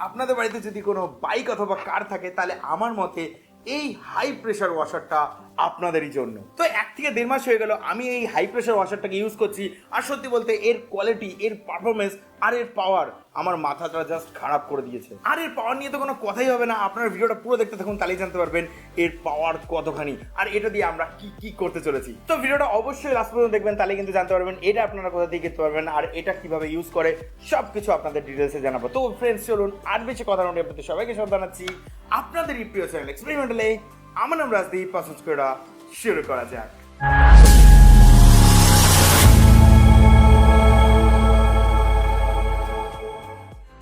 আপনাদের বাড়িতে যদি কোনো বাইক অথবা কার থাকে তাহলে আমার মতে এই হাই প্রেশার ওয়াশারটা আপনাদেরই জন্য। তো এক থেকে দেড় মাস হয়ে গেল, আমি এই হাই প্রেশার ওয়াশারটাকে ইউজ করছি। আর সত্যি বলতে, এর কোয়ালিটি এর পারফরমেন্স আর এর পাওয়ার আমার মাথাটা জাস্ট খারাপ করে দিয়েছে। আর এর পাওয়ার নিয়ে তো কোনো কথাই হবে না। আপনারা ভিডিওটা পুরো দেখতে থাকুন, তাহলেই জানতে পারবেন এর পাওয়ার কতখানি। আর এটা দিয়ে আমরা কি কি করতে চলেছি। তো ভিডিওটা অবশ্যই লাস্ট পর্যন্ত দেখবেন তাহলে কিন্তু জানতে পারবেন এটা আপনারা কোথা থেকে কিনতে পারবেন আর এটা কীভাবে ইউজ করে সব কিছু আপনাদের ডিটেলসে জানাব। তো ফ্রেন্ডস চলুন, আর বেশি কথা নয় আপনাদের সবাইকে সব জানাচ্ছি। আপনাদের প্রিয় চ্যানেল এক্সপেরিমেন্টালে আমার নাম রাজদীপ পাসুজ করে শুরু করা যাক।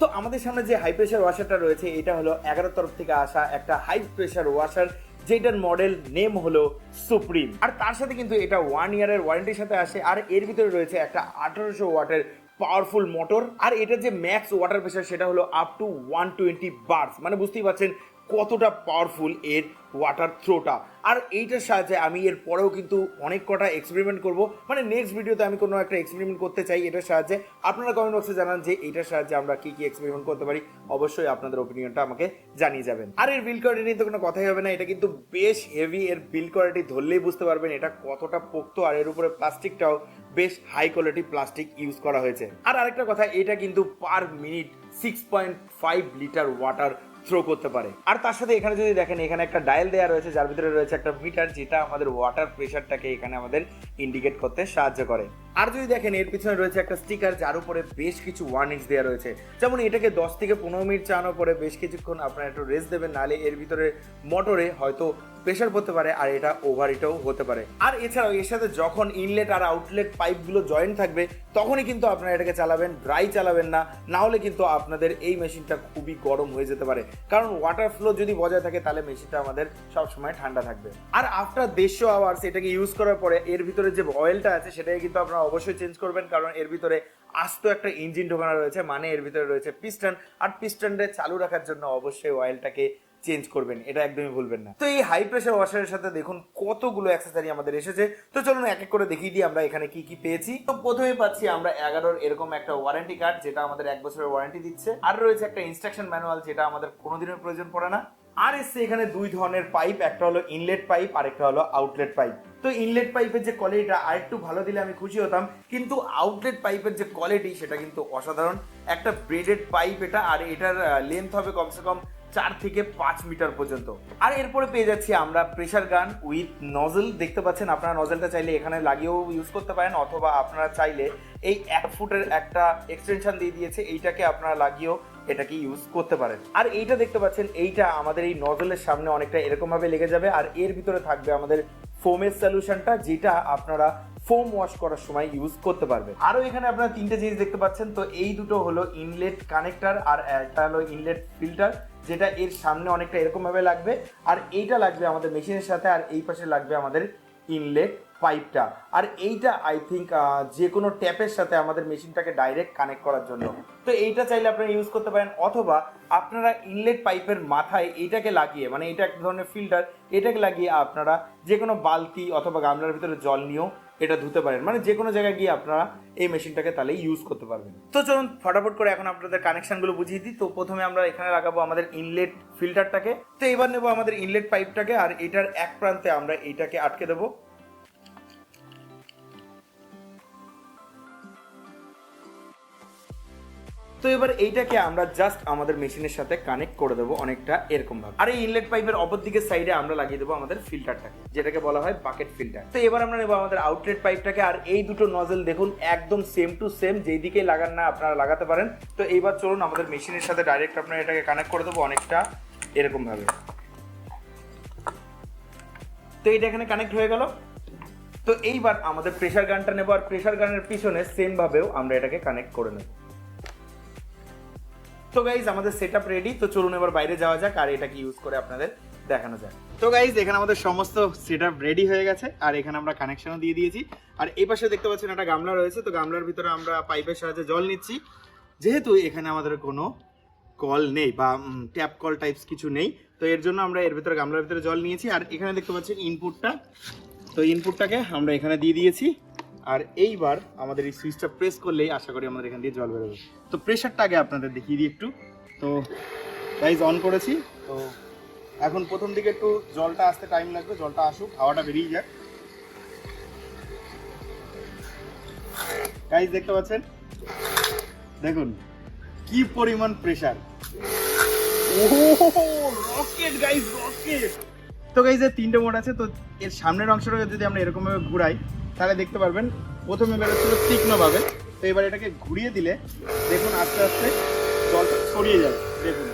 তো আমাদের সামনে যে হাই প্রেশার ওয়াশারটা রয়েছে, এটা হলো এগারো তরফ থেকে আসা একটা হাই প্রেশার ওয়াশার যেটার মডেল নেম হলো সুপ্রিম আর তার সাথে কিন্তু এটা ওয়ান ইয়ারের ওয়ারেন্টির সাথে আসে, আর এর ভিতরে রয়েছে একটা আঠারোশো ওয়াটের পাওয়ারফুল মোটর আর এটা যে ম্যাক্স ওয়াটার প্রেশার সেটা হলো up to one twenty bars মানে বুঝতেই পারছেন কতটা পাওয়ারফুল এর ওয়াটার থ্রোটা আর এইটার সাহায্যে আমি এর পরেও কিন্তু অনেক কটা এক্সপেরিমেন্ট করব। মানে নেক্সট ভিডিওতে আমি কোনো একটা এক্সপেরিমেন্ট করতে চাই এটার সাহায্যে। আপনারা কমেন্ট বক্সে জানান যে এটার সাহায্যে আমরা কী কী এক্সপেরিমেন্ট করতে পারি। অবশ্যই আপনাদের ওপিনিয়নটা আমাকে জানিয়ে যাবেন। আর এর বিল কোয়ালিটি নিয়ে তো কোনো কথাই হবে না, এটা কিন্তু বেশ হেভি এর বিল কোয়ালিটি ধরলেই বুঝতে পারবেন। এটা কতটা পোক্ত আর এর উপরে প্লাস্টিকটাও বেশ হাই কোয়ালিটি প্লাস্টিক ইউজ করা হয়েছে। আর আরেকটা কথা, এটা কিন্তু per minute six point five litre water throw করতে পারে। আর তার সাথে এখানে যদি দেখেন, এখানে একটা ডায়াল দেওয়া রয়েছে, যার ভিতরে রয়েছে একটা মিটার যেটা আমাদের ওয়াটার প্রেশারটাকে এখানে আমাদের ইন্ডিকেট করতে সাহায্য করে। আর যদি দেখেন, এর পিছনে রয়েছে একটা স্টিকার যার উপরে বেশ কিছু ওয়ার্নিংস দেওয়া রয়েছে। যেমন এটাকে দশ থেকে পনেরো মিনিট চালানোর পরে বেশ কিছুক্ষণ আপনারা একটু রেস্ট দেবেন, নাহলে এর ভিতরে মোটরে হয়তো প্রেশার পড়তে পারে আর এটা ওভার হতে পারে। আর এছাড়াও, এর সাথে যখন ইনলেট আর আউটলেট পাইপগুলো জয়েন্ট থাকবে, তখনই কিন্তু আপনারা এটাকে চালাবেন ড্রাই চালাবেন না না হলে কিন্তু আপনাদের এই মেশিনটা খুবই গরম হয়ে যেতে পারে। কারণ ওয়াটার ফ্লো যদি বজায় থাকে, তাহলে মেশিনটা আমাদের সবসময় ঠান্ডা থাকবে। আর আফটার দেড়শো আওয়ার্স এটাকে ইউজ করার পরে এর ভিতরে যে অয়েলটা আছে, সেটাকে কিন্তু আপনারা অবশ্যই চেঞ্জ করবেন, কারণ এর ভিতরে আস্ত একটা ইঞ্জিন ঢোকানো রয়েছে মানে এর ভিতরে রয়েছে পিস্টন আর পিস্টনটা চালু রাখার জন্য অবশ্যই অয়েলটাকে চেঞ্জ করবেন, এটা একদমই ভুলবেন না। তো এই হাই প্রেশার ওয়াশারের সাথে দেখুন কতগুলো অ্যাক্সেসরি আমাদের এসেছে, তো চলুন এক এক করে দেখিয়ে দিই আমরা এখানে কি কি পেয়েছি। তো প্রথমে পাচ্ছি আমরা এগারোর এরকম একটা ওয়ারেন্টি কার্ড যেটা আমাদের এক বছরের ওয়ারেন্টি দিচ্ছে, আর রয়েছে একটা ইনস্ট্রাকশন ম্যানুয়াল যেটা আমাদের কোনোদিনের প্রয়োজন পড়ে না। আর এসছে এখানে দুই ধরনের পাইপ একটা হলো ইনলেট পাইপ আর একটা হলো আউটলেট পাইপ তো ইনলেট পাইপের যে কোয়ালিটিটা আর একটু ভালো দিলে আমি খুশি হতাম, কিন্তু আউটলেট পাইপের যে কোয়ালিটি সেটা কিন্তু অসাধারণ। একটা ব্রেডেড পাইপ এটা, আর এটার লেন্থ হবে কমসে কম চার থেকে পাঁচ মিটার পর্যন্ত। আর এরপরে পেয়ে যাচ্ছি আমরা প্রেসার গান উইথ নজল দেখতে পাচ্ছেন আপনারা নজলটা চাইলে এখানে লাগিয়েও ইউজ করতে পারেন, অথবা আপনারা চাইলে এই এক ফুটের একটা এক্সটেনশন দিয়ে দিয়েছে, এইটাকে আপনারা লাগিয়েও এটাকে ইউজ করতে পারেন। আর এইটা দেখতে পাচ্ছেন, এইটা আমাদের এই নজলের সামনে অনেকটা এরকম ভাবে লেগে যাবে। আর এর ভিতরে থাকবে আমাদের ফোমের সলিউশনটা যেটা আপনারা ফোম ওয়াশ করার সময় ইউজ করতে পারবেন। আরও এখানে আপনারা তিনটে জিনিস দেখতে পাচ্ছেন, তো এই দুটো হলো ইনলেট কানেক্টর আর একটা হলো ইনলেট ফিল্টার যেটা এর সামনে অনেকটা এরকম ভাবে লাগবে। আর এইটা লাগবে আমাদের মেশিনের সাথে, আর এই পাশে লাগবে আমাদের ইনলেট পাইপটা আর এইটা আই থিঙ্ক যে কোনো ট্যাপের সাথে আমাদের মেশিনটাকে ডাইরেক্ট কানেক্ট করার জন্য। তো এইটা চাইলে আপনারা ইউজ করতে পারেন, অথবা আপনারা ইনলেট পাইপের মাথায় এইটাকে লাগিয়ে মানে এটা এক ধরনের ফিল্টার এটাকে লাগিয়ে আপনারা যে কোনো বালতি অথবা গামলার ভিতরে জল নিয়েও এটা ধুতে পারেন। মানে যে কোনো জায়গায় গিয়ে আপনারা এই মেশিনটাকে তাহলে ইউজ করতে পারবেন। তো চলুন, ফটাফট করে এখন আপনাদের কানেকশনগুলো বুঝিয়ে দিই। তো প্রথমে আমরা এখানে লাগাবো আমাদের ইনলেট ফিল্টারটাকে তো এবার নেব আমাদের ইনলেট পাইপটাকে আর এটার এক প্রান্তে আমরা এইটাকে আটকে দেবো। তো এবার এইটাকে আমরা জাস্ট আমাদের মেশিনের সাথে কানেক্ট করে দেবো অনেকটা এরকম ভাবে আর এই ইনলেট পাইপের অপর দিকের সাইডে আমরা লাগিয়ে দেবো আমাদের ফিল্টারটাকে যেটাকে বলা হয় বাকেট ফিল্টার তো এবার আমরা নেব আমাদের আউটলেট পাইপটাকে আর এই দুটো নজেল দেখুন একদম সেম টু সেম যেই দিকে লাগান না আপনারা লাগাতে পারেন। তো এইবার চলুন আমাদের মেশিনের সাথে ডাইরেক্ট আপনারা এটাকে কানেক্ট করে দেবো অনেকটা এরকম ভাবে তো এইটা এখানে কানেক্ট হয়ে গেল। তো এইবার আমাদের প্রেশার গানটা নেব, আর প্রেশার গানের পিছনে সেম ভাবেও আমরা এটাকে কানেক্ট করে নেব। তো গাইজ আমাদের সেট আপ রেডি তো চলুন এবার বাইরে যাওয়া যাক, আর এটাকে ইউজ করে আপনাদের দেখানো যাক। তো গাইজ এখানে আমাদের সমস্ত সেট আপ রেডি হয়ে গেছে, আর এখানে আমরা কানেকশনও দিয়ে দিয়েছি। আর এই পাশে দেখতে পাচ্ছেন একটা গামলা রয়েছে, তো গামলার ভিতরে আমরা পাইপের সাহায্যে জল নিচ্ছি। যেহেতু এখানে আমাদের কোনো কল নেই বা ট্যাপ কল টাইপস কিছু নেই, তো এর জন্য আমরা এর ভিতরে গামলার ভিতরে জল নিয়েছি। আর এখানে দেখতে পাচ্ছেন ইনপুটটা তো ইনপুটটাকে আমরা এখানে দিয়ে দিয়েছি। আর এইবার আমাদের এই সুইচটা প্রেস করলেই আশা করি আমাদের এখান দিয়ে জল বেরোবে। তো প্রেশারটা আগে আপনাদের দেখিয়ে দিই একটু। তো গাইজ অন করেছি। তো এখন প্রথম দিকে একটু জলটা আসতে টাইম লাগবে, জলটা আসুক, হাওয়াটা বেরিয়ে যাক। গাইজ দেখতে পাচ্ছেন? দেখুন, কি পরিমাণ প্রেসার রকেট রকেট তো গাইজ এর তিনটে মোড আছে, তো এর সামনের অংশটাকে যদি আমরা এরকম ভাবে ঘুরাই তাহলে দেখতে পারবেন, প্রথমে বেরোচ্ছিল তীক্ষ্ণভাবে। তো এবার এটাকে ঘুরিয়ে দিলে দেখুন আস্তে আস্তে জলটা ছড়িয়ে যাবে। দেখুন।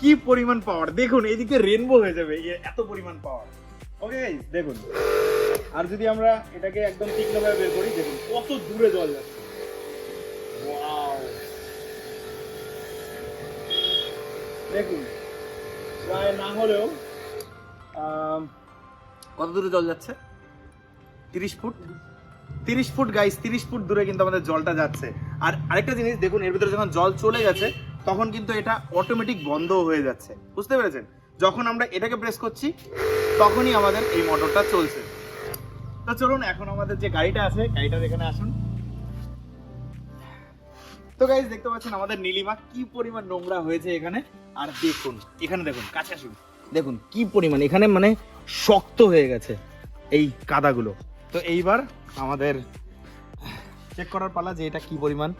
কি পরিমাণ পাওয়ার দেখুন এইদিকে রেনবো হয়ে যাবে এত পরিমাণ পাওয়ার ওকে দেখুন। আর যদি আমরা এটাকে একদম তীক্ষ্ণভাবে বের করি, দেখুন, কত দূরে জল যাচ্ছে। দেখুন, প্রায় না হলেও কত দূরে জল যাচ্ছে? তিরিশ ফুট? তিরিশ ফুট গাইস তিরিশ ফুট দূরে কিন্তু আমাদের জলটা যাচ্ছে। আর আরেকটা জিনিস, দেখুন, এর ভিতরে যখন জল চলে গেছে, তখন কিন্তু এটা অটোমেটিক বন্ধ হয়ে যাচ্ছে। বুঝতে পেরেছেন? যখন আমরা এটাকে প্রেস করছি, তখনই আমাদের এই মোটরটা চলছে। তো চলুন, এখন আমাদের যে গাড়িটা আছে গাড়িটা এখানে আসুন। তো গাইজ দেখতে পাচ্ছেন আমাদের নীলিমা কি পরিমাণ নোংরা হয়েছে এখানে। আর দেখুন, এখানে দেখুন, কাছে আসুন। দেখুন, কি পরিমাণ, এখানে মানে শক্ত হয়ে গেছে এই কাদাগুলো। তো এইবার আমাদের চেক করার পালা যে এটা কি পরিমাণ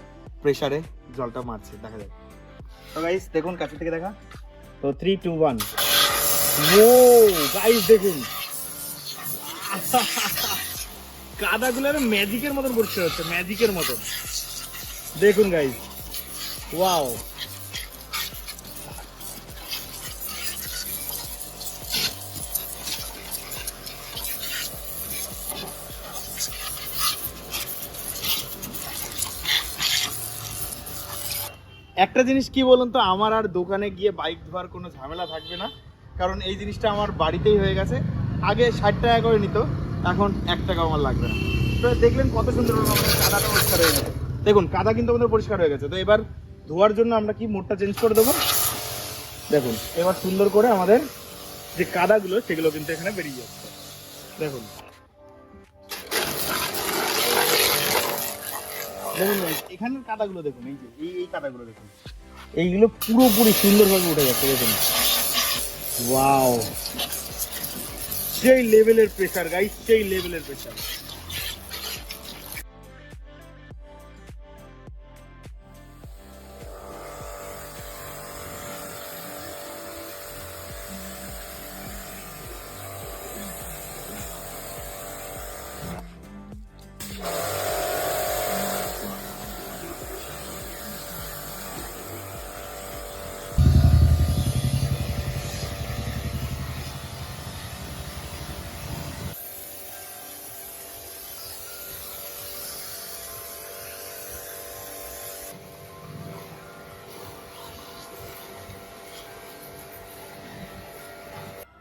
প্রেসারে জলটা মারছে, দেখা যাক। তো গাইস দেখুন কাছে থেকে দেখা। তো থ্রি টু ওয়ান ও গাইস দেখুন। কাদাগুলো আর ম্যাজিকের মতন পরিষ্কার হচ্ছে ম্যাজিকের মতন। দেখুন গাইস ওয়াও একটা জিনিস কি বলুন তো, আমার আর দোকানে গিয়ে বাইক ধোয়ার কোনো ঝামেলা থাকবে না। কারণ এই জিনিসটা আমার বাড়িতেই হয়ে গেছে। আগে ষাট টাকা করে নিত, এখন এক টাকা আমার লাগবে না। তো দেখলেন কত সুন্দর কাদাটা পরিষ্কার হয়ে গেছে। দেখুন, কাদা কিন্তু আমাদের পরিষ্কার হয়ে গেছে। তো এবার ধোয়ার জন্য আমরা কি মোডটা চেঞ্জ করে দেবো? দেখুন, এবার সুন্দর করে আমাদের যে কাদাগুলো, সেগুলো কিন্তু এখানে বেরিয়ে যাচ্ছে। দেখুন দেখুন guys, এখানের কাদাগুলো দেখুন এই যে এই এই কাদাগুলো দেখুন। এইগুলো পুরোপুরি সুন্দরভাবে উঠে যাচ্ছে দেখুন। ওয়াও সেই লেভেলের প্রেসার গাইস সেই লেভেলের প্রেসার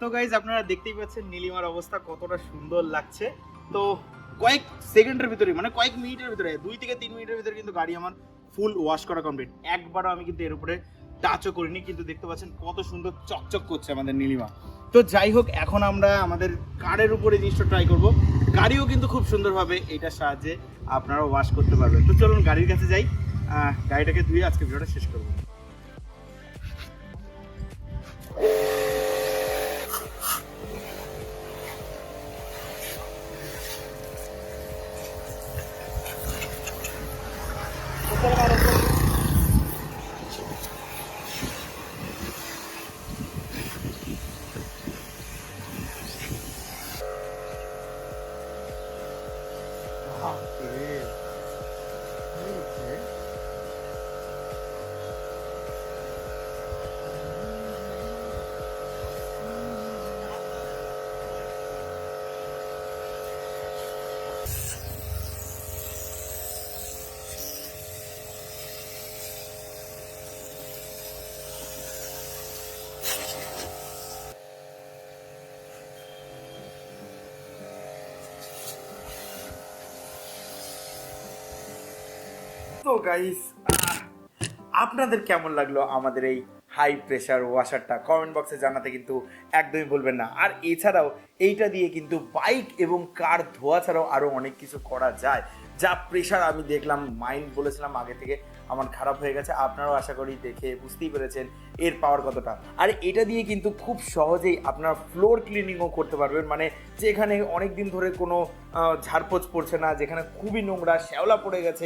তো গাইজ আপনারা দেখতেই পাচ্ছেন নীলিমার অবস্থা কতটা সুন্দর লাগছে। তো কয়েক সেকেন্ডের ভিতরে মানে কয়েক মিনিটের ভিতরে, দুই থেকে তিন মিনিটের ভিতরে কিন্তু গাড়ি আমার ফুল ওয়াশ করা কমপ্লিট একবারও আমি কিন্তু এর উপরে টাচও করিনি, কিন্তু দেখতে পাচ্ছেন কত সুন্দর চকচক করছে আমাদের নীলিমা। তো যাই হোক, এখন আমরা আমাদের কারের উপরে জিনিসটা ট্রাই করব। গাড়িও কিন্তু খুব সুন্দরভাবে এটার সাহায্যে আপনারা ওয়াশ করতে পারবেন। তো চলুন গাড়ির কাছে যাই। গাড়িটাকে ধুয়ে আজকে ভিডিওটা শেষ করব। por তো গাইস আপনাদের কেমন লাগল আমাদের এই হাই প্রেশার ওয়াশারটা কমেন্ট বক্সে জানাতে কিন্তু একদমই বলবেন না। আর এছাড়াও এইটা দিয়ে কিন্তু বাইক এবং কার ধোয়া ছাড়াও আরও অনেক কিছু করা যায়। যা প্রেশার আমি দেখলাম মাইন্ড বলেছিলাম আগে থেকে। আমার খারাপ হয়ে গেছে আপনারাও আশা করি দেখে বুঝতেই পেরেছেন এর পাওয়ার কতটা। আর এটা দিয়ে কিন্তু খুব সহজেই আপনার ফ্লোর ক্লিনিংও করতে পারবেন। মানে যেখানে অনেক দিন ধরে কোনো আহ, ঝাড়পোছ পড়ছে না যেখানে খুবই নোংরা শ্যাওলা পড়ে গেছে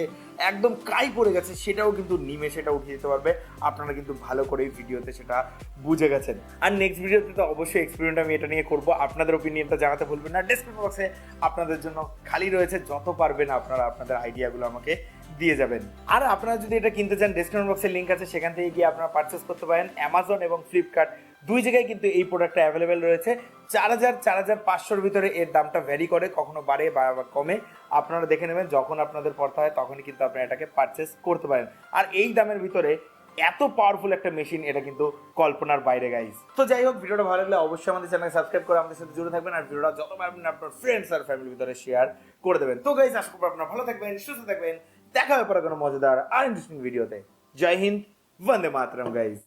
একদম কাই পড়ে গেছে সেটাও কিন্তু নিমে সেটা উঠিয়ে দিতে পারবে। আপনারা কিন্তু ভালো করে ভিডিওতে সেটা বুঝে গেছেন। আর নেক্সট ভিডিওতে তো অবশ্যই এক্সপেরিমেন্ট আমি এটা নিয়ে করব। আপনাদের ওপিনিয়নটা জানাতে ভুলবেন না। ডিসক্রিপশন বক্সে আপনাদের জন্য খালি রয়েছে। যত পারবেন আপনারা আপনাদের আইডিয়াগুলো আমাকে দিয়ে যাবেন। আর আপনারা যদি এটা কিনতে চান ডিসক্রিপশন বক্সের লিঙ্ক আছে, সেখান থেকে গিয়ে আপনারা পারচেস করতে পারেন অ্যামাজন এবং ফ্লিপকার্ট দুই জায়গায় কিন্তু এই প্রোডাক্টটা অ্যাভেলেবেল রয়েছে। চার হাজার চার হাজার পাঁচশোর ভিতরে এর দামটা ভ্যারি করে, কখনো বাড়ে বা কমে। আপনারা দেখে নেবেন, যখন আপনাদের পড়তে হয়, তখনই কিন্তু আপনারা এটাকে পারচেস করতে পারেন। আর এই দামের ভিতরে এত পাওয়ারফুল একটা মেশিন এটা কিন্তু কল্পনার বাইরে গাইজ তো যাই হোক, ভিডিওটা ভালো লাগলে অবশ্যই আমাদের চ্যানেল সাবস্ক্রাইব করে আমাদের সাথে জুড়ে থাকবেন। আর ভিডিওটা যত পারবেন আপনার ফ্রেন্ডস আর ফ্যামিলির ভিতরে শেয়ার করে দেবেন। তো গাইজ আশা করব আপনারা ভালো থাকবেন, সুস্থ থাকবেন। দেখা হবে পরে কোনো মজাদার আর ইন্টারেস্টিং ভিডিওতে জয় হিন্দ বন্দে মাতরম গাইজ